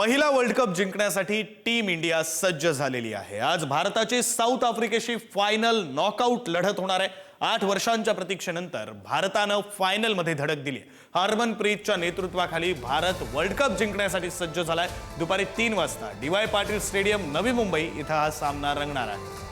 पहिला world cup जिंकण्यासाठी team India सज्ज झालेली आहे. आज भारताची साऊथ आफ्रिकेशी फायनल नॉकआउट लढत होणार आहे. आठ वर्षांच्या प्रतीक्षेनंतर भारतानं फायनलमध्ये धडक दिली. हरमनप्रीतच्या नेतृत्वाखाली भारत वर्ल्ड कप जिंकण्यासाठी सज्ज झालाय. दुपारी तीन वाजता डीवाय पाटील स्टेडियम नवी मुंबई इथं हा सामना रंगणार आहे.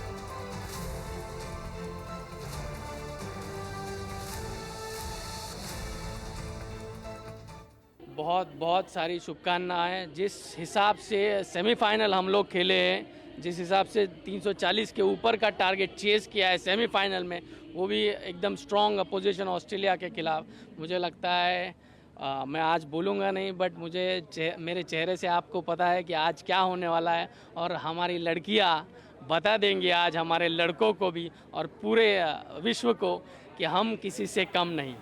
बहुत बहुत सारी शुभकामनाएँ। जिस हिसाब से सेमीफाइनल हम लोग खेले हैं जिस हिसाब से 340 के ऊपर का टारगेट चेस किया है सेमीफाइनल में वो भी एकदम स्ट्रॉन्ग अपोजिशन ऑस्ट्रेलिया के खिलाफ। मुझे लगता है आ, मैं आज बोलूँगा नहीं बट मुझे चे, मेरे चेहरे से आपको पता है कि आज क्या होने वाला है और हमारी लड़कियाँ बता देंगी आज हमारे लड़कों को भी और पूरे विश्व को कि हम किसी से कम नहीं।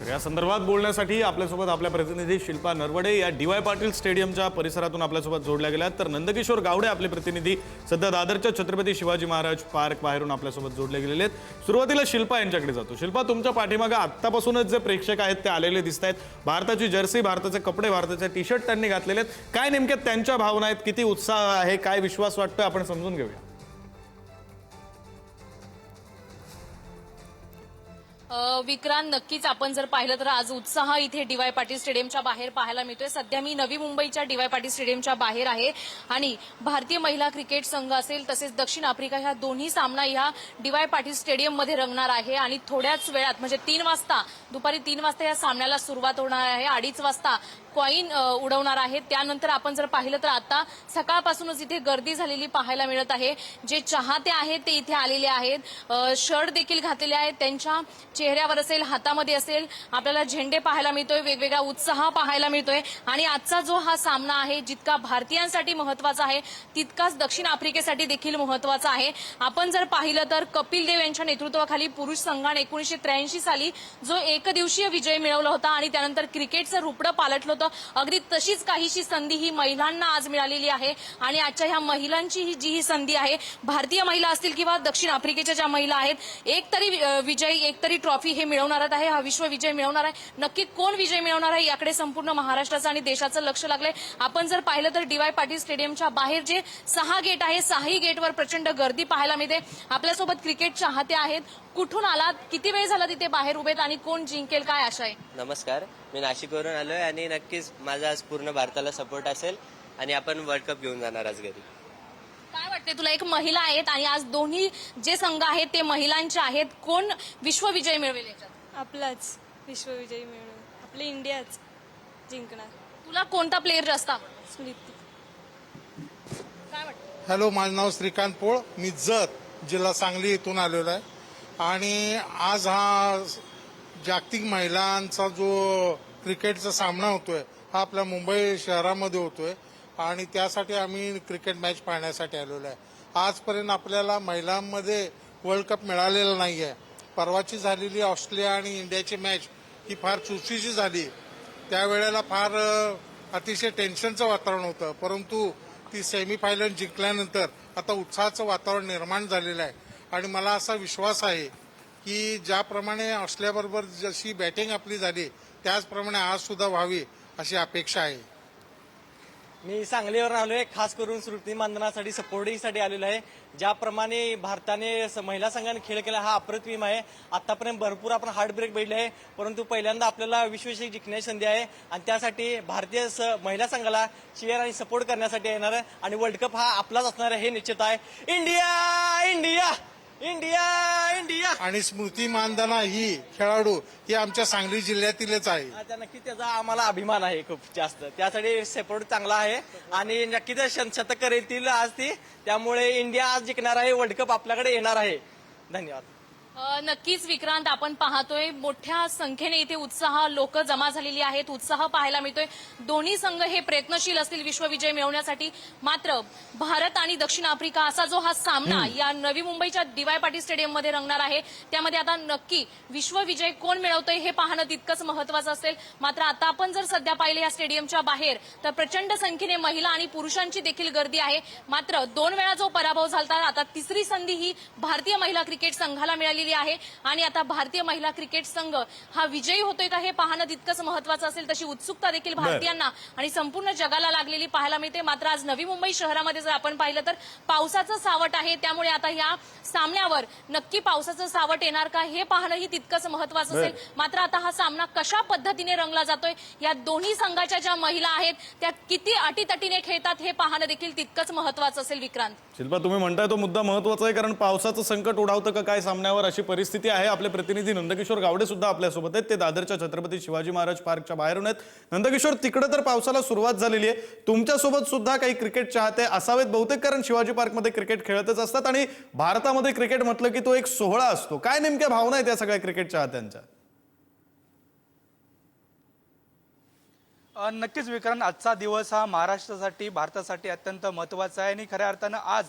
तर या संदर्भात बोलण्यासाठी आपल्यासोबत आपल्या प्रतिनिधी शिल्पा नरवडे या डीवाय पाटील स्टेडियमच्या परिसरातून आपल्यासोबत जोडल्या गेल्या आहेत. तर नंदकिशोर गावडे आपले प्रतिनिधी सध्या दादरच्या छत्रपती शिवाजी महाराज पार्क बाहेरून आपल्यासोबत जोडले गेलेले आहेत. सुरुवातीला शिल्पा यांच्याकडे जातो. शिल्पा तुमच्या पाठीमागे आत्तापासूनच जे प्रेक्षक आहेत ते आलेले दिसत आहेत. भारताची जर्सी भारताचे कपडे भारताचे टी शर्ट त्यांनी घातलेले आहेत. काय नेमक्या त्यांच्या भावना आहेत? किती उत्साह आहे? काय विश्वास वाटतोय? आपण समजून घेऊया. विक्रांत नक्कीच आपण जर पाहिलं तर आज उत्साह इथे डीवाय पाटील स्टेडियमच्या बाहेर पाहायला मिळतोय. सध्या मी नवी मुंबईच्या डीवाय पाटील स्टेडियमच्या बाहेर आहे आणि भारतीय महिला क्रिकेट संघ असेल तसेच दक्षिण आफ्रिका ह्या दोन्ही सामना ह्या डीवाय पाटील स्टेडियममध्ये रंगणार आहे आणि थोड्याच वेळात म्हणजे तीन वाजता दुपारी तीन वाजता या सामन्याला सुरुवात होणार आहे. अडीच वाजता कॉईन उडवणार आहे. त्यानंतर आपण जर पाहिलं तर आता सकाळपासूनच इथे गर्दी झालेली पाहायला मिळत आहे. जे चाहते आहेत ते इथे आलेले आहेत. शर्ट देखील घातलेले आहेत. त्यांच्या चेहऱ्यावर असेल हातामध्ये असेल आपल्याला झेंडे पाहायला मिळतोय वेगवेगळा उत्साह पाहायला मिळतोय. आणि आजचा जो हा सामना आहे जितका भारतीयांसाठी महत्त्वाचा आहे तितकाच दक्षिण आफ्रिकेसाठी देखील महत्त्वाचा आहे. आपण जर पाहिलं तर कपिल देव यांच्या नेतृत्वाखाली पुरुष संघाने एकोणीशे त्र्याऐंशी साली जो एकदिवसीय विजय मिळवला होता आणि त्यानंतर क्रिकेटचं रुपडं पालटलं होतं अगदी तशीच काहीशी संधी ही महिलांना आज मिळालेली आहे. आणि आजच्या ह्या महिलांची ही जी ही संधी आहे भारतीय महिला असतील किंवा दक्षिण आफ्रिकेच्या ज्या महिला आहेत एक तरी विजयी एक तरी ट्रॉफी हे मिळवणार आहे हा विश्व विजय मिळवणार आहे. नक्की कोण विजय मिळवणार आहे याकडे संपूर्ण महाराष्ट्राचं आणि देशाचं लक्ष लागलंय. आपण जर पाहिलं तर डीवाय पाटील स्टेडियमच्या बाहेर जे सहा गेट आहे सहाही गेटवर प्रचंड गर्दी पाहायला मिळते. आपल्यासोबत क्रिकेट चाहते आहेत. कुठून आलात? किती वेळ झाला तिथे बाहेर उभेत आणि कोण जिंकेल काय आशा आहे? नमस्कार. मी नाशिकवरून आलोय आणि नक्कीच माझा आज पूर्ण भारताला सपोर्ट असेल आणि आपण वर्ल्ड कप घेऊन जाणार आज घरी. काय वाटते तुला एक महिला आहेत आणि आज दोन्ही जे संघ आहेत ते महिलांचे आहेत. कोण विश्वविजय मिळवेल याच्यात? आपलाच विश्वविजयी मिळवून आपले इंडियाच जिंकणार. तुला कोणता प्लेअर जास्त आवडतो? स्मृती. काय वाटतं हॅलो माझं नाव श्रीकांत पोळ. मी जत जिल्हा सांगली इथून आलेलो आहे. आणि आज हा जागतिक महिलांचा जो क्रिकेटचा सामना होतोय हा आपल्या मुंबई शहरामध्ये होतोय. आणि त्यासाठी आम्ही क्रिकेट मॅच पाहण्यासाठी आलेलो आहे. आजपर्यंत आपल्याला महिलांमध्ये वर्ल्ड कप मिळालेला नाही आहे परवाची झालेली ऑस्ट्रेलिया आणि इंडियाची मॅच ही फार चुरशीची झाली. त्यावेळेला फार अतिशय टेन्शनचं वातावरण होतं. परंतु ती सेमीफायनल जिंकल्यानंतर आता उत्साहाचं वातावरण निर्माण झालेलं आहे. आणि मला असा विश्वास आहे की ज्याप्रमाणे ऑस्ट्रेलियाबरोबर जशी बॅटिंग आपली झाली त्याचप्रमाणे आज सुद्धा व्हावी अशी अपेक्षा आहे. मी सांगलीवर राहिलो आहे खास करून स्मृती मानधनासाठी सपोर्टिंगसाठी आलेलो आहे. ज्याप्रमाणे भारताने स- महिला संघाने खेळ केला हा अप्रतिम आहे. आतापर्यंत भरपूर आपण हार्ड ब्रेक बैठले आहे परंतु पहिल्यांदा आपल्याला विश्वचषक जिंकण्याची संधी आहे. आणि त्यासाठी भारतीय स- महिला संघाला चेअर आणि सपोर्ट करण्यासाठी येणार आहे. आणि वर्ल्ड कप हा आपलाच असणार आहे हे निश्चित आहे. इंडिया! इंडिया! India India. आणि स्मृती मानधना ही खेळाडू ही आमच्या सांगली जिल्ह्यातीलच आहे. आता नक्की त्याचा आम्हाला अभिमान आहे खूप जास्त. त्यासाठी सपोर्ट चांगला आहे. आणि नक्कीच शन- शतक येतील आज ती त्यामुळे इंडिया आज जिंकणार आहे वर्ल्ड कप आपल्याकडे येणार आहे. धन्यवाद. नक्कीच विक्रांत आपण पाहतोय मोठ्या संख्येने इथे उत्साह लोक जमा झालेली आहेत उत्साह पाहायला मिळतोय. दोन्ही संघ हे प्रयत्नशील असतील विश्वविजय मिळवण्यासाठी. मात्र भारत आणि दक्षिण आफ्रिका असा जो हा सामना या नवी मुंबईच्या डीवाय पाटील स्टेडियममध्ये रंगणार आहे. त्यामध्ये आता नक्की विश्वविजय कोण मिळवतोय हे पाहणं तितकंच महत्वाचं असेल. मात्र आता आपण जर सध्या पाहिले या स्टेडियमच्या बाहेर तर प्रचंड संख्येने महिला आणि पुरुषांची देखील गर्दी आहे. मात्र दोन वेळा जो पराभव झाला आता तिसरी संधी ही भारतीय महिला क्रिकेट संघाला मिळाली. झालेली आहे. आणि आता भारतीय महिला क्रिकेट संघ हा विजयी होतोय का हे पाहणं तितकंच महत्वाचं असेल. तशी उत्सुकता देखील भारतीयांना आणि संपूर्ण जगाला लागलेली पाहायला मिळते. मात्र आज नवी मुंबई शहरामध्ये जर आपण पाहिलं तर पावसाचं सावट आहे. त्यामुळे आता या सामन्यावर नक्की पावसाचं सावट येणार का हे पाहणंही तितकंच महत्वाचं असेल. मात्र आता हा सामना कशा पद्धतीने रंगला जातोय? या दोन्ही संघाच्या ज्या महिला आहेत त्या किती अटीतटीने खेळतात हे पाहणं देखील तितकंच महत्वाचं असेल विक्रांत. शिल्पा तुम्ही म्हणताय तो मुद्दा महत्त्वाचा आहे कारण पावसाचं संकट उडावतं का काय सामन्यावर? अशी परिस्थिती आहे. आपले प्रतिनिधी नंदकिशोर गावडे सुद्धा आपल्यासोबत आहेत. ते दादरच्या छत्रपती शिवाजी महाराज पार्कच्या बाहेरून आहेत. नंदकिशोर तिकडे तर पावसाला सुरुवात झालेली आहे. तुमच्यासोबत सुद्धा काही क्रिकेट चाहते असावेत बहुतेक कारण शिवाजी पार्कमध्ये क्रिकेट खेळतच असतात आणि भारतामध्ये क्रिकेट म्हटलं की तो एक सोहळा असतो. काय नेमक्या भावना आहेत या सगळ्या क्रिकेट चाहत्यांच्या? नक्कीच विक्रांत आजचा दिवस हा महाराष्ट्रासाठी भारतासाठी अत्यंत महत्त्वाचा आहे. आणि खऱ्या अर्थानं आज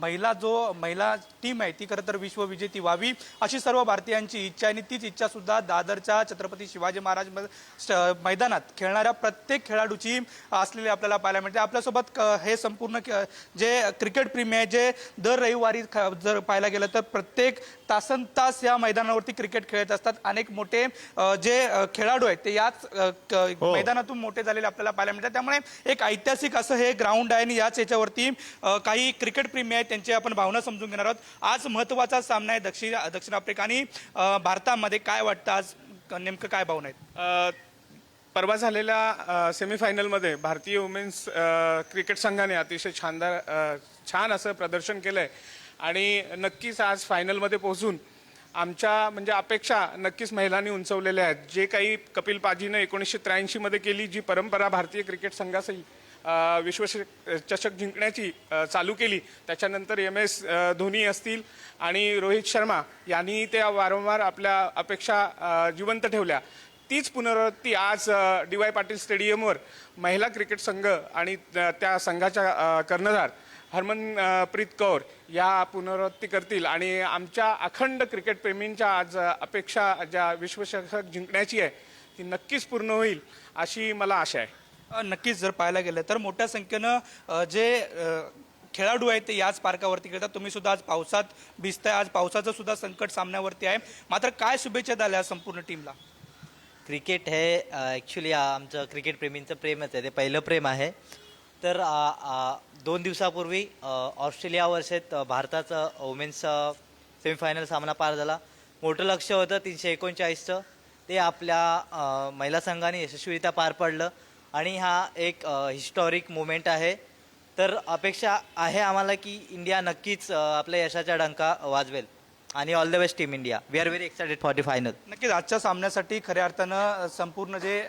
महिला जो महिला टीम आहे ती खरं तर विश्वविजेती व्हावी अशी सर्व भारतीयांची इच्छा आहे. आणि तीच इच्छा सुद्धा दादरच्या छत्रपती शिवाजी महाराज मैदानात खेळणाऱ्या प्रत्येक खेळाडूची असलेली आपल्याला पाहायला मिळते. आपल्यासोबत हे संपूर्ण जे क्रिकेट प्रेमी आहे जे दर रविवारी ख- जर पाहायला गेलं तर प्रत्येक तासन तास या मैदानावरती क्रिकेट खेळत असतात. अनेक मोठे जे खेळाडू आहेत ते याच अ, माध्यमातून मोठे झालेले आपल्याला पाहायला मिळतात. त्यामुळे एक ऐतिहासिक असं हे ग्राउंड आहे आणि याच याच्यावरती काही क्रिकेट प्रेमी आहेत त्यांची आपण भावना समजून घेणार आहोत. आज महत्त्वाचा सामना आहे दक्षिण दक्षिण आफ्रिका आणि भारतामध्ये. काय वाटतं आज? नेमकं काय भावना आहेत? परवा झालेल्या सेमीफायनलमध्ये भारतीय वुमेन्स क्रिकेट संघाने अतिशय छानदार छान असं प्रदर्शन केलं आहे आणि नक्कीच आज फायनलमध्ये पोहोचून आमच्या म्हणजे अपेक्षा नक्कीच महिलांनी उंचवलेल्या आहेत. जे काही कपिल पाजीनं एकोणीसशे त्र्याऐंशीमध्ये केली जी परंपरा भारतीय क्रिकेट संघासही अ, विश्वचषक चषक जिंकण्याची चालू केली. त्याच्यानंतर एम एस धोनी असतील आणि रोहित शर्मा यांनी त्या वारंवार आपल्या अपेक्षा जिवंत ठेवल्या. तीच पुनरावृत्ती आज डी वाय पाटील स्टेडियमवर महिला क्रिकेट संघ आणि त्या संघाच्या कर्णधार हरमनप्रीत कौर या पुनरावृत्ती करतील आणि आमच्या अखंड क्रिकेट प्रेमींच्या आज अपेक्षा ज्या विश्वचषक जिंकण्याची आहे ती नक्कीच पूर्ण होईल अशी मला आशा आहे. नक्कीच जर पाहायला गेलं तर मोठ्या संख्येनं जे खेळाडू आहेत ते याच पार्कावरती खेळतात. तुम्ही सुद्धा आज पावसात भिजताय. आज पावसाचं सुद्धा संकट सामन्यावरती आहे. मात्र काय शुभेच्छा द्याल्या संपूर्ण टीमला? क्रिकेट हे ॲक्च्युली आमचं क्रिकेट प्रेमींचं प्रेमच आहे. ते पहिलं प्रेम आहे. तर दोन दिवसापूर्वी ऑस्ट्रेलिया वर्षेत भारताचं वुमेन्स सेमीफायनल सामना पार झाला. मोठं लक्ष होतं तीनशे एकोणचाळीसचं. ते आपल्या महिला संघाने यशस्वीरित्या पार पडलं. आणि हा एक हिस्टॉरिक मुमेंट आहे. तर अपेक्षा आहे आम्हाला की इंडिया नक्कीच आपल्या यशाचा डंका वाजवेल. आणि all the best team India we are very excited for the final नक्कीच आजच्या सामन्यासाठी खऱ्या अर्थानं संपूर्ण जे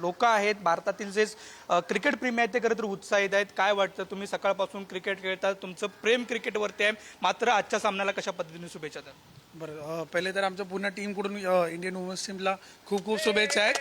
लोक आहेत भारतातील जे क्रिकेट प्रेमी आहेत ते खरं तर उत्साहित आहेत. काय वाटतं तुम्ही सकाळपासून क्रिकेट खेळता तुमचं प्रेम क्रिकेटवरती आहे. मात्र आजच्या सामन्याला कशा पद्धतीने शुभेच्छा द्याल? बरं पहिले तर आमच्या पूर्ण टीमकडून इंडियन वुमन्स टीमला खूप खूप शुभेच्छा आहेत.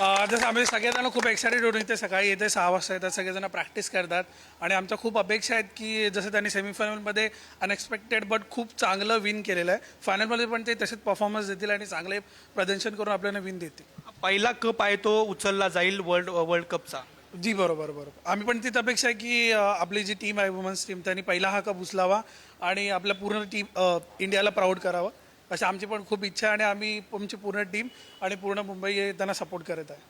जसं आम्ही सगळेजण खूप एक्सायटेड होतो इथे सकाळी येते सहा वाजता येतात सगळेजण प्रॅक्टिस करतात. आणि आमच्या खूप अपेक्षा आहेत की जसं त्यांनी सेमीफायनलमध्ये अनएक्सपेक्टेड बट खूप चांगलं विन केलेलं आहे. फायनलमध्ये पण ते तसेच परफॉर्मन्स देतील आणि चांगले प्रदर्शन करून आपल्याला विन देतील. पहिला कप आहे तो उचलला जाईल वर्ल्ड वर्ल्ड कपचा जी बरोबर बरोबर. आम्ही पण तीच अपेक्षा आहे की आपली जी टीम आहे वुमन्स टीम त्यांनी पहिला हा कप उचलावा आणि आपल्या पूर्ण टीम इंडियाला प्राऊड करावं. अशी आमची पण खूप इच्छा आहे आणि आम्ही आमची पूर्ण टीम आणि पूर्ण मुंबई त्यांना सपोर्ट करत आहे.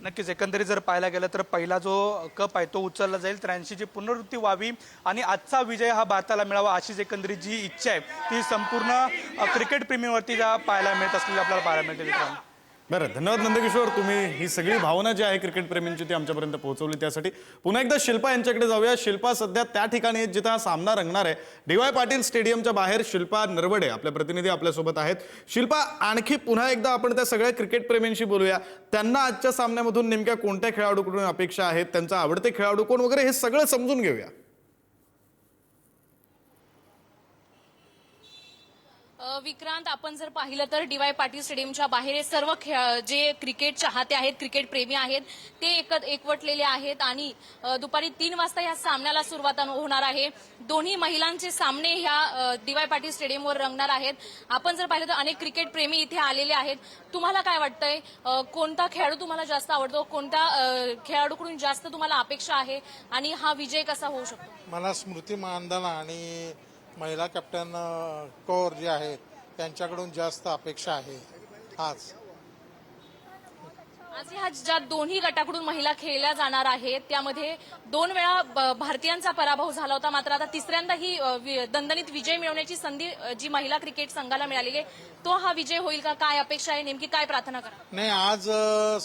नक्कीच एकंदरीत जर पाहायला गेलं तर पहिला जो कप आहे तो उचलला जाईल. त्र्याऐंशीची पुनरावृत्ती व्हावी आणि आजचा विजय हा भारताला मिळावा अशीच एकंदरीत जी इच्छा आहे ती संपूर्ण क्रिकेट प्रेमीवरती ज्या पाहायला मिळत असलेली आपल्याला पाहायला मिळते मित्रांनो. बरं धन्यवाद नंदकिशोर. तुम्ही ही सगळी भावना जी आहे क्रिकेट प्रेमींची ती आमच्यापर्यंत पोहोचवली. त्यासाठी पुन्हा एकदा शिल्पा यांच्याकडे जाऊया. शिल्पा सध्या त्या ठिकाणी आहेत जिथं हा सामना रंगणार आहे. डी वाय पाटील स्टेडियमच्या बाहेर शिल्पा नरवडे आपल्या प्रतिनिधी आपल्यासोबत आहेत. शिल्पा आणखी पुन्हा एकदा आपण त्या सगळ्या क्रिकेट प्रेमींशी बोलूया. त्यांना आजच्या सामन्यामधून नेमक्या कोणत्या खेळाडूकडून अपेक्षा आहेत? त्यांचा आवडते खेळाडू कोण? वगैरे हे सगळं समजून घेऊया. विक्रांत आपण जर पाहिलं तर डीवाय पाटील स्टेडियमच्या बाहेर सर्व जे क्रिकेट चाहते आहेत क्रिकेट प्रेमी आहेत ते एकत एकवटलेले आहेत आणि दुपारी तीन वाजता या सामन्याला सुरुवात होणार आहे. दोन्ही महिलांचे सामने ह्या डीवाय पाटील स्टेडियमवर रंगणार आहेत. आपण जर पाहिलं तर अनेक क्रिकेट प्रेमी इथे आलेले आहेत. तुम्हाला काय वाटतंय? कोणता खेळाडू तुम्हाला जास्त आवडतो? कोणत्या खेळाडूकडून जास्त तुम्हाला अपेक्षा आहे? आणि हा विजय कसा होऊ शकतो? मला स्मृती मानधना आणि महिला कॅप्टन कौर जे आहेत त्यांच्याकडून जास्त अपेक्षा आहे. आज आज ह्या ज्या दोन्ही गटाकडून महिला खेळल्या जाणार आहेत त्यामध्ये दोन वेळा भारतीयांचा पराभव झाला होता मात्र आता तिसऱ्यांदा ही दणदणीत विजय मिळवण्याची संधी जी महिला क्रिकेट संघाला मिळालेली आहे तो हा विजय होईल का? काय अपेक्षा आहे? नेमकी काय प्रार्थना करा? नाही आज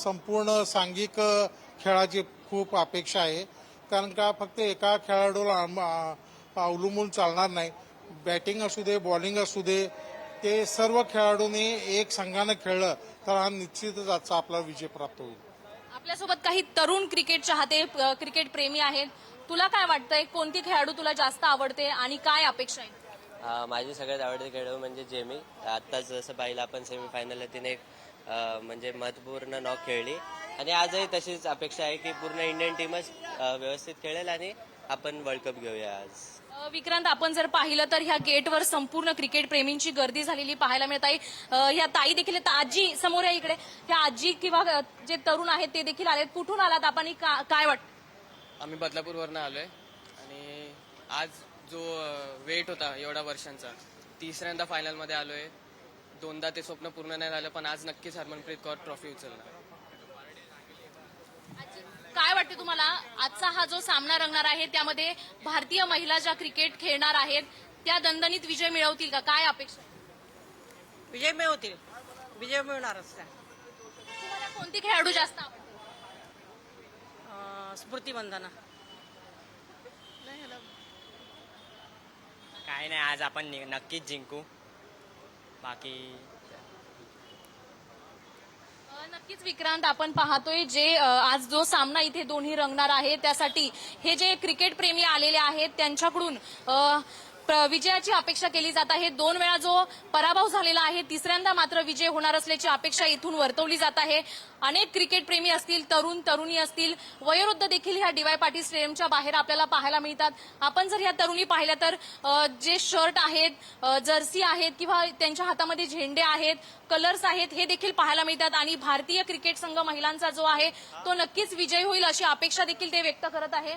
संपूर्ण सांघिक खेळाची खूप अपेक्षा आहे. कारण का फक्त एका खेळाडूला अवलंबून चालणार नाही. बॅटिंग असू दे बॉलिंग असू दे ते सर्व खेळाडूंनी एक संघानं खेळलं तर हा निश्चितच आजचा आपला विजय प्राप्त होईल. आपल्यासोबत काही तरुण क्रिकेट चाहते क्रिकेट प्रेमी आहेत. तुला काय वाटतंय? कोणती खेळाडू तुला जास्त आवडते आणि काय अपेक्षा आहे माझी सगळ्यात आवडते खेळाडू म्हणजे जेमी. आत्ताच जसं पाहिलं आपण सेमीफायनलला तिने एक म्हणजे महत्त्वपूर्ण नॉक खेळली. आणि आजही तशीच अपेक्षा आहे की पूर्ण इंडियन टीमच व्यवस्थित खेळेल आणि आपण वर्ल्ड कप घेऊया आज. अ, विक्रांत आपण जर पाहिलं तर ह्या गेटवर संपूर्ण क्रिकेट प्रेमींची गर्दी झालेली पाहायला मिळत आहे. अ, ह्या ताई देखील आहेत. आजी समोर आहे इकडे. ह्या आजी किंवा अ, जे तरुण आहेत ते देखील आलेत. कुठून आलात आपण? आणि का- काय वाटतं आम्ही बदलापूरवरनं आलोय. आणि आज जो वेट होता एवढ्या वर्षांचा तिसऱ्यांदा फायनलमध्ये आलोय. दोनदा ते स्वप्न पूर्ण नाही झालं पण आज नक्कीच हरमनप्रीत कौर ट्रॉफी उचलणार. काय वाटते तुम्हाला? आजचा हा जो सामना रंगणार आहे त्यामध्ये भारतीय महिला ज्या क्रिकेट खेळणार आहेत त्या दणदणीत विजय मिळवतील का? काय अपेक्षा? विजय मिळवतील. विजय मिळणारच त्या. तुम्हाला कोणती खेळाडू जास्त आवडते? अं, स्मृती मंदाना काय नाही आज आपण नि- नक्कीच जिंकू. बाकी नक्कीच विक्रांत आपण पाहतोय जे आज जो सामना इथे दोन्ही रंगणार आहे त्यासाठी हे जे क्रिकेट प्रेमी आलेले आहेत त्यांच्याकडून विजयाची अपेक्षा केली जात आहे. दोन वेळा जो पराभव झालेला आहे तिसऱ्यांदा मात्र विजय होणार असल्याची अपेक्षा इथून वर्तवली जात आहे. अनेक क्रिकेट प्रेमी असतील तरुण तरुणी असतील वयोवृद्ध देखील ह्या डीवाय पाटील स्टेडियमच्या बाहेर आपल्याला पाहायला मिळतात. आपण जर ह्या तरुणी पाहिल्या तर जे शर्ट आहेत जर्सी आहेत किंवा त्यांच्या हातामध्ये झेंडे आहेत कलर्स आहेत हे देखील पाहायला मिळतात. आणि भारतीय क्रिकेट संघ महिलांचा जो आहे तो नक्कीच विजय होईल अशी अपेक्षा देखील ते व्यक्त करत आहे.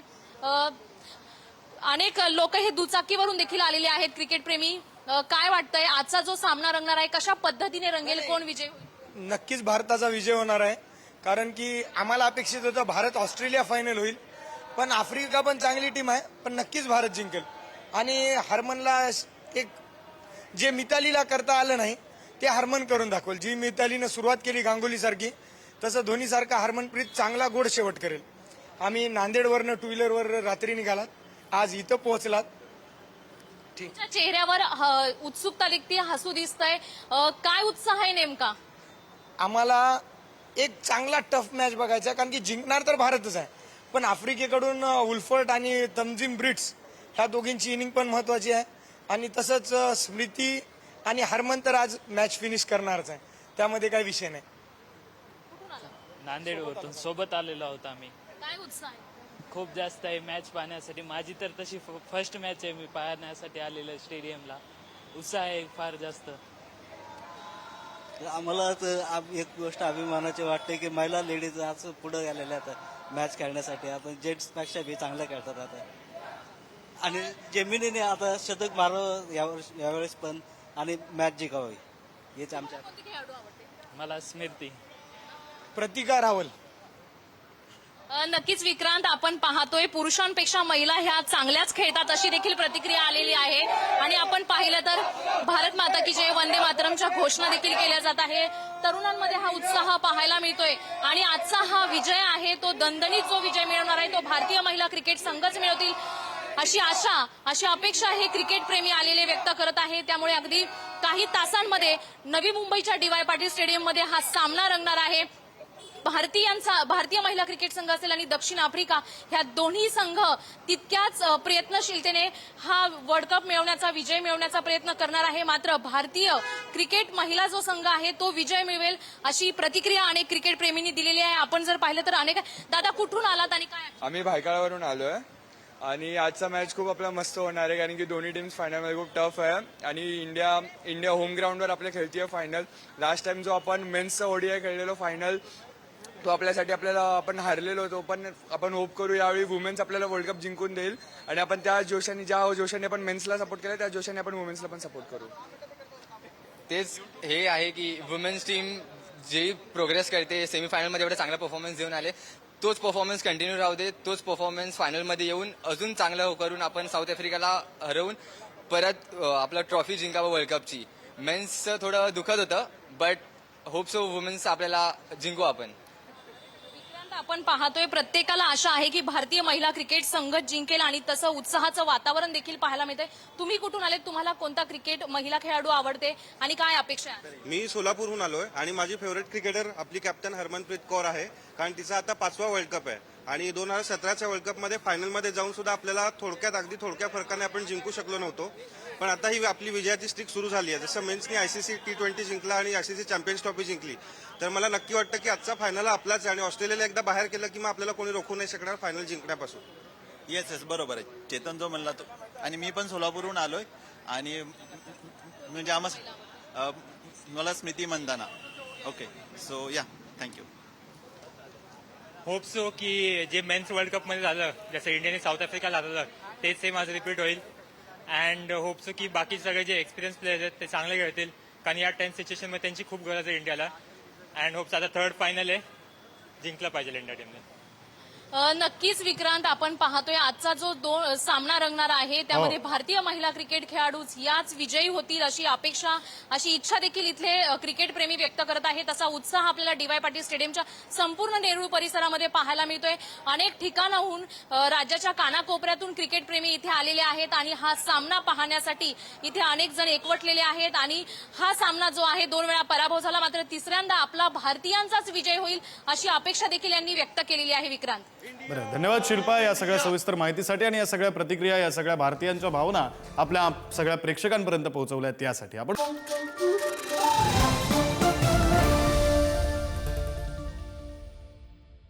अनेक लोक हे दुचाकीवरून देखील आलेले आहेत क्रिकेट प्रेमी अ, काय वाटतंय? आजचा जो सामना रंगणार आहे कशा पद्धतीने रंगेल? कोण विजय नक्कीच भारताचा विजय होणार आहे. कारण की आम्हाला अपेक्षित होतं भारत ऑस्ट्रेलिया फायनल होईल. पण आफ्रिका पण चांगली टीम आहे पण नक्कीच भारत जिंकेल. आणि हरमनला एक जे मितालीला करता आलं नाही ते हरमन करून दाखवेल. जी मितालीनं सुरुवात केली गांगुलीसारखी तसं धोनीसारखा हरमनप्रीत चांगला गोड शेवट करेल. आम्ही नांदेडवरनं टू व्हीलरवर रात्री निघालात. आज इथं पोहोचलात. तुमच्या चेहऱ्यावर ह- उत्सुकता दिसते हसू दिसतंय. अ, काय उत्साह आहे नेमका? आम्हाला एक चांगला टफ मॅच बघायचा आहे कारण की जिंकणार तर भारतच आहे. पण आफ्रिकेकडून अ, उल्फर्ट आणि तमजिम ब्रिट्स ह्या दोघींची इनिंग पण महत्वाची आहे. आणि तसंच अ, स्मृती आणि हरमन तर आज मॅच फिनिश करणारच आहे. त्यामध्ये काही विषय नाही. नांदेडवरून सोबत आलेलो आहोत आम्ही. काय उत्साह आहे? खूप जास्त आहे मॅच पाहण्यासाठी. माझी तर तशी फर्स्ट मॅच आहे मी पाहण्यासाठी आलेलं स्टेडियमला उत्साह आहे फार जास्त. आम्हाला तर आप- एक गोष्ट अभिमानाची वाटते की महिला लेडीज आज पुढे गेलेल्या आहेत मॅच खेळण्यासाठी. आता जेंट्सपेक्षा बी चांगलं खेळतात आता. आणि जेमिनीने आता शतक मारावं यावर्ष यावेळेस पण आणि मॅच जिंकावी. हेच आमच्या मला स्मृती. प्रतिका रावल. नक्कीच विक्रांत आपण पाहतोय पुरुषांपेक्षा महिला ह्या चांगल्याच खेळतात अशी देखील प्रतिक्रिया आलेली आहे. आणि आपण पाहिलं तर भारत माता की जय वंदे मातरमच्या घोषणा देखील केल्या जात आहे. तरुणांमध्ये हा उत्साह पाहायला मिळतोय. आणि आजचा हा विजय आहे तो दणदणीत जो विजय मिळवणार आहे तो भारतीय महिला क्रिकेट संघच मिळवतील अशी आशा अशी अपेक्षा हे क्रिकेट प्रेमी आलेले व्यक्त करत आहे. त्यामुळे अगदी काही तासांमध्ये नवी मुंबईच्या डीवाय पाटील स्टेडियममध्ये हा सामना रंगणार आहे. भारतीयांचा भारतीय महिला क्रिकेट संघ असेल आणि दक्षिण आफ्रिका ह्या दोन्ही संघ तितक्याच प्रयत्नशीलतेने हा वर्ल्ड कप मिळवण्याचा विजय मिळवण्याचा प्रयत्न करणार आहे. मात्र भारतीय क्रिकेट महिला जो संघ आहे तो विजय मिळवेल अशी प्रतिक्रिया अनेक क्रिकेट प्रेमींनी दिलेली आहे. आपण जर पाहिलं तर अनेक दादा कुठून आलात आणि काय? आम्ही भायकाळावरून आलोय. आणि आजचा मॅच खूप आपला मस्त होणार आहे कारण की दोन्ही टीम्स फायनलमध्ये खूप टफ आहे. आणि इंडिया इंडिया होम ग्राउंडवर आपल्या आहे फायनल लास्ट टाइम जो आपण मेन्सचा ओडीआय खेळलेलो फायनल तो आपल्यासाठी आपल्याला आपण हारलेलो होतो. पण आपण होप करू यावेळी वुमेन्स आपल्याला वर्ल्ड कप जिंकून देईल. आणि आपण त्या जोशाने ज्या जोशाने आपण मेन्सला सपोर्ट केला त्या जोशाने आपण वुमेन्सला पण सपोर्ट करू. तेच हे आहे की वुमेन्स टीम जी प्रोग्रेस करते सेमीफायनलमध्ये एवढा चांगला परफॉर्मन्स देऊन आले तोच परफॉर्मन्स कंटिन्यू राहू दे तोच परफॉर्मन्स फायनलमध्ये येऊन अजून चांगलं करून आपण साऊथ आफ्रिकाला हरवून परत आपलं आपला ट्रॉफी जिंकावं वर्ल्ड कपची मेन्सचं थोडं दुखत होतं बट होप सो वुमेन्स आपल्याला जिंकू आपण. आपण पाहतोय प्रत्येकाला आशा आहे की भारतीय महिला क्रिकेट संघ जिंकेल आणि तसं उत्साहाचं वातावरण देखील पाहायला मिळतंय. तुम्ही कुठून आले तुम्हाला कोणता क्रिकेट महिला खेळाडू आवडते? आणि काय अपेक्षा आहे? मी सोलापूरहून आलोय आणि माझी फेवरेट क्रिकेटर आपली कॅप्टन हरमनप्रीत कौर आहे. कारण तिचा आता पाचवा वर्ल्ड कप आहे. आणि दोन हजार सतराच्या वर्ल्ड कपमध्ये फायनलमध्ये जाऊन सुद्धा आपल्याला थोडक्यात अगदी थोडक्या फरकाने आपण जिंकू शकलो नव्हतो. पण आता ही आपली विजयाची स्ट्रीक सुरू झाली आहे. जसं मेन्सनी आयसीसी टी ट्वेंटी जिंकला आणि आयसीसी चॅम्पियन्स ट्रॉफी जिंकली. तर मला नक्की वाटतं की आजचा फायनल आपलाच आहे आणि ऑस्ट्रेलियाला एकदा बाहेर केलं की मग आपल्याला कोणी रोखू नाही शकणार फायनल जिंकण्यापासून. येस येस बरोबर आहे. चेतन जो म्हणला तो आणि मी पण सोलापूरहून आलोय. आणि म्हणजे आम्हा मला स्मृती मंदाना. ओके सो या थँक्यू होप सो की जे मेन्स वर्ल्ड कपमध्ये झालं जसं इंडियाने साऊथ आफ्रिकाला झालं तेच सेम आज रिपीट होईल. अँड होप सो की बाकी सगळे जे एक्सपिरियन्स प्लेयर्स आहेत ते चांगले खेळतील. कारण या टेन सिच्युएशनमध्ये त्यांची खूप गरज आहे इंडियाला अँड होप्स आता थर्ड फायनल आहे. जिंकलं पाहिजे इंडिया टीमने नक्कीच विक्रांत आपण पाहतोय आजचा जो दोन सामना रंगणार आहे त्यामध्ये भारतीय महिला क्रिकेट खेळाडूच याच विजयी होतील अशी अपेक्षा अशी इच्छा देखील इथले अ, क्रिकेट प्रेमी व्यक्त करत आहेत. तसा उत्साह आपल्याला डीवाय पाटील स्टेडियमच्या संपूर्ण नेहरू परिसरामध्ये पाहायला मिळतोय. अनेक ठिकाणाहून राज्याच्या कानाकोपऱ्यातून क्रिकेट प्रेमी इथे आलेले आहेत आणि हा सामना पाहण्यासाठी इथे अनेक जण एकवटलेले आहेत आणि हा सामना जो आहे दोन वेळा पराभव झाला. मात्र तिसऱ्यांदा आपला भारतीयांचाच विजय होईल अशी अपेक्षा देखील यांनी व्यक्त केलेली आहे विक्रांत. बरं धन्यवाद शिल्पा या सगळ्या सविस्तर माहितीसाठी आणि या सगळ्या प्रतिक्रिया या सगळ्या भारतीयांच्या भावना आपल्या सगळ्या प्रेक्षकांपर्यंत पोहोचवल्या त्यासाठी आपण